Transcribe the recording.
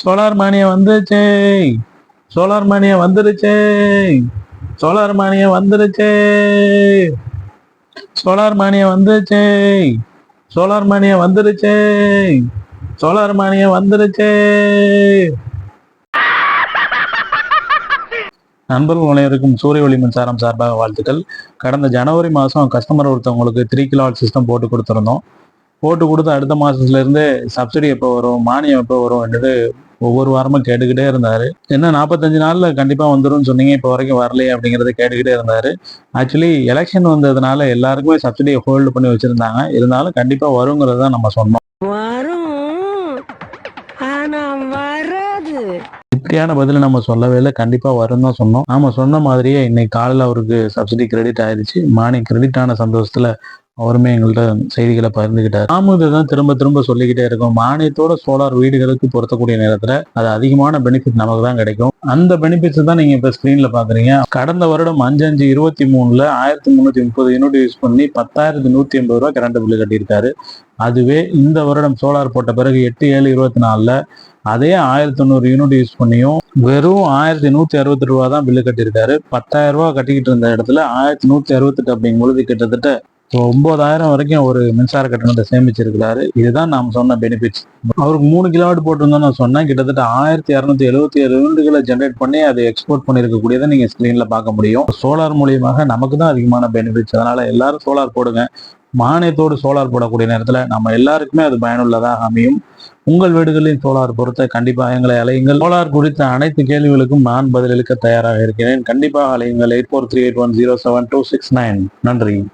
Solar மானியம் வந்துருச்சே. Solar மானியம் வந்துருச்சே. Solar மானியம் வந்துருச்சே. சோலார் மானியம் வந்துருச்சே. சோலார் மானியம் வந்துருச்சே. சோலார் மானியம் வந்துருச்சே. நண்பர்கள் அனைவருக்கும் சூரிய ஒளி மின்சாரம் சார்பாக வாழ்த்துக்கள். கடந்த ஜனவரி மாதம் கஸ்டமர் ஒருத்தவங்களுக்கு த்ரீ கிலோ சிஸ்டம் போட்டு கொடுத்துருந்தோம். போட்டு கொடுத்து அடுத்த மாசத்துல இருந்து சப்சிடி எப்போ வரும் மானியம் எப்போ வரும் என்றது ஒவ்வொரு வாரமும் கேட்டுக்கிட்டே இருந்தாரு. என்ன நாற்பத்தஞ்சு நாளில் கண்டிப்பாக வந்துடும் சொன்னீங்க இப்போ வரைக்கும் வரலையே அப்படிங்கறத கேட்டுக்கிட்டே இருந்தாரு. ஆக்சுவலி எலெக்ஷன் வந்ததுனால எல்லாருக்குமே சப்சிடியை ஹோல்டு பண்ணி வச்சிருந்தாங்க. இருந்தாலும் கண்டிப்பாக வருங்கிறத நம்ம சொன்னோம். வரும். ஆனா வராது. இப்படியான பதில நம்ம சொல்லவே இல்லை. கண்டிப்பா வரும் தான் சொன்னோம். நாம சொன்ன மாதிரியே இன்னைக்கு காலையில் அவருக்கு சப்சிடி கிரெடிட் ஆயிருச்சு. மார்னிங் கிரெடிட் ஆன சந்தோஷத்துல அவருமே எங்கள்கிட்ட செய்திகளை பகிர்ந்துகிட்டார். நாமும் இதுதான் திரும்ப திரும்ப சொல்லிக்கிட்டே இருக்கோம். மானியத்தோட சோலார் வீடுகளுக்கு பொருத்தக்கூடிய நேரத்துல அது அதிகமான பெனிஃபிட் நமக்கு தான் கிடைக்கும். அந்த பெனிஃபிட்ஸ் தான் நீங்க இப்ப ஸ்கிரீன்ல பாக்குறீங்க. கடந்த வருடம் அஞ்சு அஞ்சு இருபத்தி மூணுல ஆயிரத்தி முன்னூத்தி முப்பது யூனிட் யூஸ் பண்ணி பத்தாயிரத்தி நூத்தி எண்பது ரூபாய் கரண்ட் பில்லு கட்டியிருக்காரு. அதுவே இந்த வருடம் சோலார் போட்ட பிறகு எட்டு ஏழு இருபத்தி நாலுல அதே ஆயிரத்தி தொண்ணூறு யூனிட் யூஸ் பண்ணியும் வெறும் ஆயிரத்தி நூத்தி அறுபத்தி ரூபா தான் பில்லு கட்டியிருக்காரு. பத்தாயிரம் ரூபாய் கட்டிக்கிட்டு இருந்த இடத்துல ஆயிரத்தி நூத்தி அறுபத்தெட்டு அப்படிங்கும்பொழுது கிட்டத்தட்ட ஒன்பதாயிரம் வரைக்கும் ஒரு மின்சார கட்டணத்தை சேமிச்சிருக்கிறாரு. இதுதான் நாம் சொன்ன பெனிஃபிட்ஸ் அவருக்கு மூணு கிலோவாட் போட்டிருந்தோம் நான் சொன்னேன். கிட்டத்தட்ட ஆயிரத்தி இரநூத்தி எழுபத்தி ஏழு யூனிட்டுகளை ஜென்ரேட் பண்ணி அதை எக்ஸ்போர்ட் பண்ணியிருக்கக்கூடியதை நீங்க ஸ்கிரீன்ல பார்க்க முடியும். சோலார் மூலியமாக நமக்கு தான் அதிகமான பெனிஃபிட்ஸ் அதனால எல்லாரும் சோலார் போடுங்க. மானியத்தோடு சோலார் போடக்கூடிய நேரத்துல நம்ம எல்லாருக்குமே அது பயனுள்ளதாக அமையும். உங்கள் வீடுகளில் சோலார் பொறுத்த கண்டிப்பாக எங்களை அலையுங்கள். சோலார் குறித்த அனைத்து கேள்விகளுக்கும் நான் பதிலளிக்க தயாராக இருக்கிறேன். கண்டிப்பாக அலையுங்கள். Eight four three eight one zero seven two six nine. நன்றி.